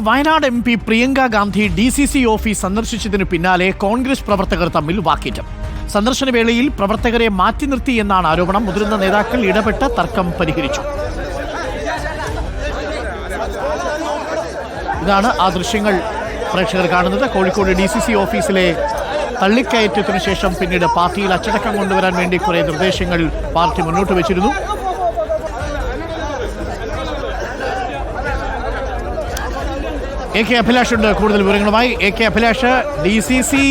Wayanad M P Priyanka Gandhi D C C office സന്ദർശിച്ചതിനു പിന്നാലെ കോൺഗ്രസ് പ്രവർത്തകർ തമ്മിൽ വാക്കേറ്റം. സന്ദർശനവേളയിൽ പ്രവർത്തകരെ മാറ്റി നിർത്തി എന്നാണ് ആരോപണം. മുതിർന്ന നേതാക്കൾ ഇടപെട്ട തർക്കം പരിഹരിച്ചു. ഇതാണ് ആ ദൃശ്യങ്ങൾ പ്രേക്ഷകർ കാണുന്നത്. കോഴിക്കോട് ഡി സി സി ഓഫീസിലെ തള്ളിക്കയറ്റത്തിനു ശേഷം പിന്നീട് പാർട്ടിയിൽ അച്ചടക്കം കൊണ്ടുവരാൻ വേണ്ടി കുറെ നിർദ്ദേശങ്ങൾ പാർട്ടി മുന്നോട്ട് വെച്ചിരുന്നു. എ കെ അഭിലാഷ് ഉണ്ട് കൂടുതൽ വിവരങ്ങളുമായി. A K Abhilash D C C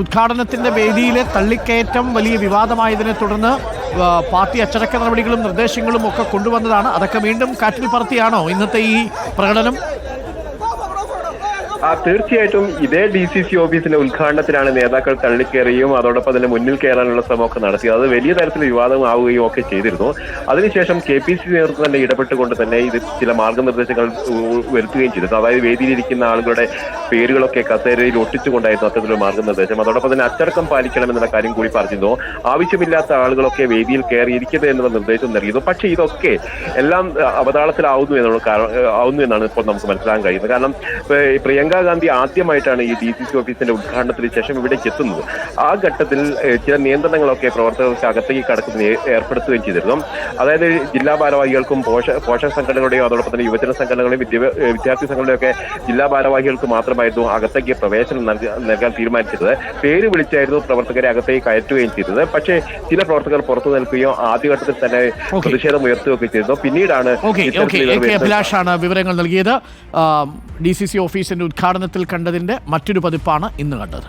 ഉദ്ഘാടനത്തിന്റെ വേദിയിലെ തള്ളിക്കയറ്റം വലിയ വിവാദമായതിനെ തുടർന്ന് പാർട്ടി അച്ചടക്ക നടപടികളും നിർദ്ദേശങ്ങളും ഒക്കെ കൊണ്ടുവന്നതാണ്. അതൊക്കെ വീണ്ടും കാറ്റിൽ പറത്തിയാണോ ഇന്നത്തെ ഈ പ്രകടനം? ആ തീർച്ചയായിട്ടും ഇതേ ഡി സി സി ഓഫീസിന്റെ ഉദ്ഘാടനത്തിലാണ് നേതാക്കൾ തള്ളിക്കയറിയും അതോടൊപ്പം തന്നെ മുന്നിൽ കയറാനുള്ള ശ്രമമൊക്കെ നടത്തി. അത് വലിയ തരത്തിൽ വിവാദമാവുകയും ഒക്കെ ചെയ്തിരുന്നു. അതിനുശേഷം കെ പി സി നേതൃത്വം തന്നെ ഇടപെട്ടുകൊണ്ട് തന്നെ ഇത് ചില മാർഗനിർദ്ദേശങ്ങൾ വരുത്തുകയും ചെയ്തിരുന്നു അതായത് വേദിയിലിരിക്കുന്ന ആളുകളുടെ പേരുകളൊക്കെ കസേരയിൽ ഒട്ടിച്ചുകൊണ്ടായിരുന്നു അത്തരത്തിലൊരു മാർഗനിർദ്ദേശം. അതോടൊപ്പം തന്നെ അച്ചടക്കം പാലിക്കണം എന്നുള്ള കാര്യം കൂടി പറഞ്ഞിരുന്നു. ആവശ്യമില്ലാത്ത ആളുകളൊക്കെ വേദിയിൽ കയറിയിരിക്കരുത് എന്നുള്ള നിർദ്ദേശം നൽകിയിരുന്നു. പക്ഷേ ഇതൊക്കെ എല്ലാം അവതാളത്തിലാവുന്നു എന്നുള്ള ആവുന്നു എന്നാണ് ഇപ്പോൾ നമുക്ക് മനസ്സിലാക്കാൻ കഴിയുന്നത്. കാരണം ഈ പ്രിയങ്ക ഗാന്ധി ആദ്യമായിട്ടാണ് ഈ ഡി സി സി ഓഫീസിന്റെ ഉദ്ഘാടനത്തിന് ശേഷം ഇവിടേക്ക് എത്തുന്നത്. ആ ഘട്ടത്തിൽ ചില നിയന്ത്രണങ്ങളൊക്കെ പ്രവർത്തകർക്ക് അകത്തേക്ക് കടക്കുന്ന ഏർപ്പെടുത്തുകയും ചെയ്തിരുന്നു. അതായത് ജില്ലാ ഭാരവാഹികൾക്കും പോഷ പോഷക സംഘടനകളുടെയും അതോടൊപ്പം തന്നെ യുവജന സംഘടനകളുടെയും വിദ്യാഭ്യാ വിദ്യാർത്ഥി സംഘടനയൊക്കെ ജില്ലാ ഭാരവാഹികൾക്ക് മാത്രമായിരുന്നു അകത്തേക്ക് പ്രവേശനം നൽക- നൽകാൻ തീരുമാനിച്ചത്. പേര് വിളിച്ചായിരുന്നു പ്രവർത്തകരെ അകത്തേക്ക് കയറ്റുകയും ചെയ്തത്. പക്ഷേ ചില പ്രവർത്തകർ പുറത്തു നിൽക്കുകയോ ആദ്യഘട്ടത്തിൽ തന്നെ പ്രതിഷേധം ഉയർത്തുകയൊക്കെ ചെയ്തിരുന്നു. പിന്നീടാണ്. അഭിലാഷാണ് വിവരങ്ങൾ നൽകിയത്. ഡി സി സി ഓഫീസിന്റെ ഉദ്ഘാടനത്തിൽ കണ്ടതിന്റെ മറ്റൊരു പതിപ്പാണ് ഇന്ന് കണ്ടത്.